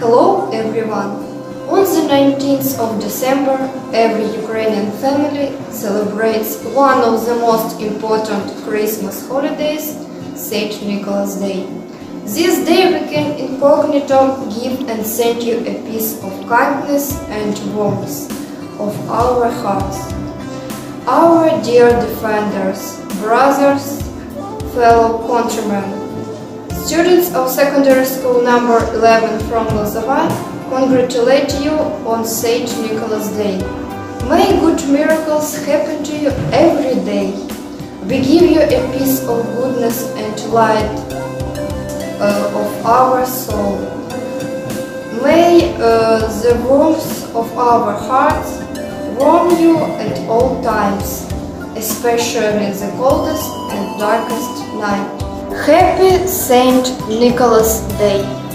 Hello everyone! On the 19th of December, every Ukrainian family celebrates one of the most important Christmas holidays, St. Nicholas Day. This day we can incognito give and send you a piece of kindness and warmth of our hearts. Our dear defenders, brothers, fellow countrymen, students of secondary school number 11 from Lozova congratulate you on St. Nicholas Day. May good miracles happen to you every day. We give you a piece of goodness and light uh, of our soul. May uh, the warmth of our hearts warm you at all times, especially in the coldest and darkest night. Happy Saint Nicholas Day!